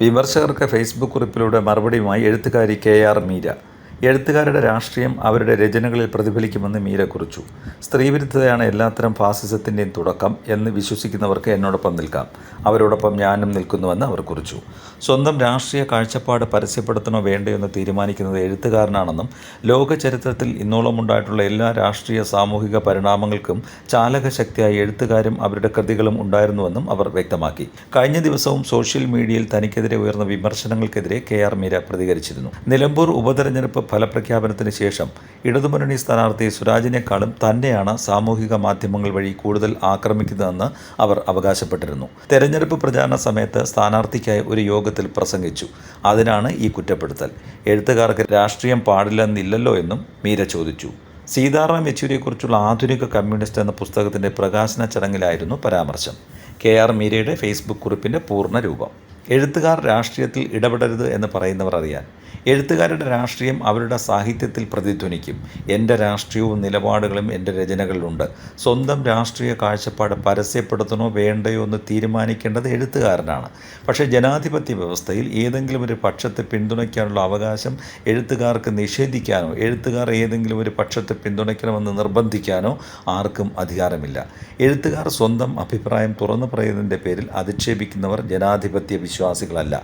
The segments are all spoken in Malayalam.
വിമർശകർക്ക് ഫേസ്ബുക്ക് കുറിപ്പിലൂടെ മറുപടിയുമായി എഴുത്തുകാരി കെ ആർ മീര എഴുത്തുകാരുടെ രാഷ്ട്രീയം അവരുടെ രചനകളിൽ പ്രതിഫലിക്കുമെന്ന് മീര കുറിച്ചു. സ്ത്രീവിരുദ്ധതയാണ് എല്ലാത്തരം ഫാസിസത്തിന്റെയും തുടക്കം എന്ന് വിശ്വസിക്കുന്നവർക്ക് എന്നോടൊപ്പം നിൽക്കാം. അവരോടൊപ്പം ഞാനും നിൽക്കുന്നുവെന്ന് അവർ കുറിച്ചു. സ്വന്തം രാഷ്ട്രീയ കാഴ്ചപ്പാട് പരസ്യപ്പെടുത്തണോ വേണ്ടയോ എന്ന് തീരുമാനിക്കുന്നത് എഴുത്തുകാരനാണെന്നും ലോക ചരിത്രത്തിൽ ഇന്നോളം ഉണ്ടായിട്ടുള്ള എല്ലാ രാഷ്ട്രീയ സാമൂഹിക പരിണാമങ്ങൾക്കും ചാലകശക്തിയായി എഴുത്തുകാരും അവരുടെ കൃതികളും ഉണ്ടായിരുന്നുവെന്നും അവർ വ്യക്തമാക്കി. കഴിഞ്ഞ ദിവസവും സോഷ്യൽ മീഡിയയിൽ തനിക്കെതിരെ ഉയർന്ന വിമർശനങ്ങൾക്കെതിരെ കെ ആർ മീര പ്രതികരിച്ചിരുന്നു. നിലമ്പൂർ ഉപതെരഞ്ഞെടുപ്പ് ഫലപ്രഖ്യാപനത്തിന് ശേഷം ഇടതുമുന്നണി സ്ഥാനാർത്ഥി സുരാജിനേക്കാളും തന്നെയാണ് സാമൂഹിക മാധ്യമങ്ങൾ വഴി കൂടുതൽ ആക്രമിക്കുന്നതെന്ന് അവർ അവകാശപ്പെട്ടിരുന്നു. തെരഞ്ഞെടുപ്പ് പ്രചാരണ സമയത്ത് സ്ഥാനാർത്ഥിക്കായി ഒരു യോഗത്തിൽ പ്രസംഗിച്ചു. അതിനാണ് ഈ കുറ്റപ്പെടുത്തൽ. എഴുത്തുകാർക്ക് രാഷ്ട്രീയം പാടില്ലെന്നില്ലല്ലോ എന്നും മീര ചോദിച്ചു. സീതാറാം യെച്ചൂരിയെക്കുറിച്ചുള്ള ആധുനിക കമ്മ്യൂണിസ്റ്റ് എന്ന പുസ്തകത്തിന്റെ പ്രകാശന ചടങ്ങിലായിരുന്നു പരാമർശം. കെ ആർ മീരയുടെ ഫേസ്ബുക്ക് കുറിപ്പിന്റെ പൂർണ രൂപം. എഴുത്തുകാർ രാഷ്ട്രീയത്തിൽ ഇടപെടരുത് എന്ന് പറയുന്നവർ അറിയാൻ. എഴുത്തുകാരുടെ രാഷ്ട്രീയം അവരുടെ സാഹിത്യത്തിൽ പ്രതിധ്വനിക്കും. എന്റെ രാഷ്ട്രീയവും നിലപാടുകളും എന്റെ രചനകളിലുണ്ട്. സ്വന്തം രാഷ്ട്രീയ കാഴ്ചപ്പാട് പരസ്യപ്പെടുത്തണോ വേണ്ടയോ എന്ന് തീരുമാനിക്കേണ്ടത് എഴുത്തുകാരനാണ്. പക്ഷേ ജനാധിപത്യ വ്യവസ്ഥയിൽ ഏതെങ്കിലും ഒരു പക്ഷത്തെ പിന്തുണയ്ക്കാനുള്ള അവകാശം എഴുത്തുകാർക്ക് നിഷേധിക്കാനോ എഴുത്തുകാർ ഏതെങ്കിലും ഒരു പക്ഷത്തെ പിന്തുണയ്ക്കണമെന്ന് നിർബന്ധിക്കാനോ ആർക്കും അധികാരമില്ല. എഴുത്തുകാർ സ്വന്തം അഭിപ്രായം തുറന്നു പറയുന്നതിന്റെ പേരിൽ അധിക്ഷേപിക്കുന്നവർ ജനാധിപത്യ വിശ്വാസികളല്ല.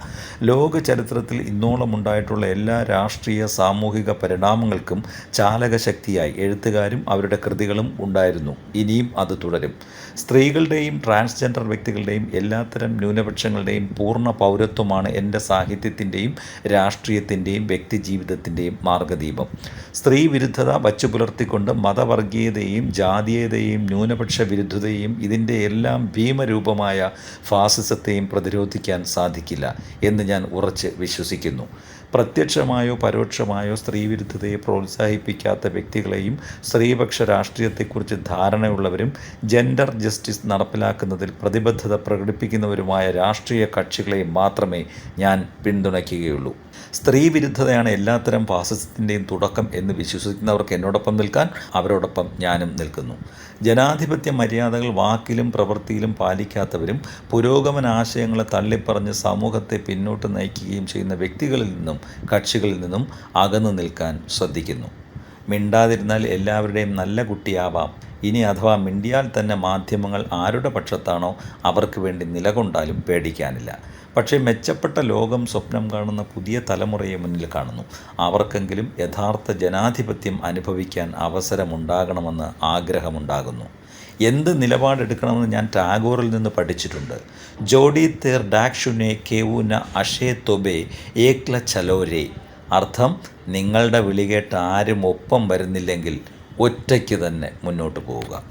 ലോക ചരിത്രത്തിൽ ഇന്നോളം ഉണ്ടായിട്ടുള്ള എല്ലാ രാഷ്ട്രീയ സാമൂഹിക പരിണാമങ്ങൾക്കും ചാലകശക്തിയായി എഴുത്തുകാരും അവരുടെ കൃതികളും ഉണ്ടായിരുന്നു. ഇനിയും അത് തുടരും. സ്ത്രീകളുടെയും ട്രാൻസ്ജെൻഡർ വ്യക്തികളുടെയും എല്ലാത്തരം ന്യൂനപക്ഷങ്ങളുടെയും പൂർണ പൗരത്വമാണ് എന്റെ സാഹിത്യത്തിന്റെയും രാഷ്ട്രീയത്തിന്റെയും വ്യക്തിജീവിതത്തിന്റെയും മാർഗദീപം. സ്ത്രീ വിരുദ്ധത വച്ചു പുലർത്തിക്കൊണ്ട് മതവർഗീയതയും ജാതീയതയും ന്യൂനപക്ഷ വിരുദ്ധതയും ഇതിന്റെ എല്ലാം ഭീമരൂപമായ ഫാസിസത്തെയും പ്രതിരോധിക്കാൻ സാധിക്കില്ല എന്ന് ഞാൻ ഉറച്ച് വിശ്വസിക്കുന്നു. പ്രത്യക്ഷമായോ പരോക്ഷമായോ സ്ത്രീവിരുദ്ധതയെ പ്രോത്സാഹിപ്പിക്കാത്ത വ്യക്തികളെയും സ്ത്രീപക്ഷ രാഷ്ട്രീയത്തെക്കുറിച്ച് ധാരണയുള്ളവരും ജെൻഡർ ജസ്റ്റിസ് നടപ്പിലാക്കുന്നതിൽ പ്രതിബദ്ധത പ്രകടിപ്പിക്കുന്നവരുമായ രാഷ്ട്രീയ കക്ഷികളെയും മാത്രമേ ഞാൻ പിന്തുണയ്ക്കുകയുള്ളൂ. സ്ത്രീവിരുദ്ധതയാണ് എല്ലാത്തരം ഫാസിസത്തിന്റെയും തുടക്കം എന്ന് വിശ്വസിക്കുന്നവർക്ക് എന്നോടൊപ്പം നിൽക്കാൻ അവരോടൊപ്പം ഞാനും നിൽക്കുന്നു. ജനാധിപത്യ മര്യാദകൾ വാക്കിലും പ്രവൃത്തിയിലും പാലിക്കാത്തവരും പുരോഗമന ആശയങ്ങളെ തള്ളിപ്പറഞ്ഞ് സമൂഹത്തെ പിന്നോട്ട് നയിക്കുകയും ചെയ്യുന്ന വ്യക്തികളിൽ നിന്നും കക്ഷികളിൽ നിന്നും അകന്നു നിൽക്കാൻ ശ്രദ്ധിക്കുന്നു. മിണ്ടാതിരുന്നാൽ എല്ലാവരുടെയും നല്ല കുട്ടിയാവാം. ഇനി അഥവാ മിണ്ടിയാൽ തന്നെ മാധ്യമങ്ങൾ ആരുടെ പക്ഷത്താണോ അവർക്ക് വേണ്ടി നിലകൊണ്ടാലും പേടിക്കാനില്ല. പക്ഷേ മെച്ചപ്പെട്ട ലോകം സ്വപ്നം കാണുന്ന പുതിയ തലമുറയെ മുന്നിൽ കാണുന്നു. അവർക്കെങ്കിലും യഥാർത്ഥ ജനാധിപത്യം അനുഭവിക്കാൻ അവസരമുണ്ടാകണമെന്ന് ആഗ്രഹമുണ്ടാകുന്നു. എന്ത് നിലപാടെടുക്കണമെന്ന് ഞാൻ ടാഗോറിൽ നിന്ന് പഠിച്ചിട്ടുണ്ട്. ജോഡി തേർ ഡാക്ഷുനെ കേവുന അഷേ തൊബെ ഏക്ല ചലോരെ അർത്ഥം നിങ്ങളുടെ വിളികേട്ട് ആരും ഒപ്പം വരുന്നില്ലെങ്കിൽ ഒറ്റയ്ക്ക് തന്നെ മുന്നോട്ട് പോവുക.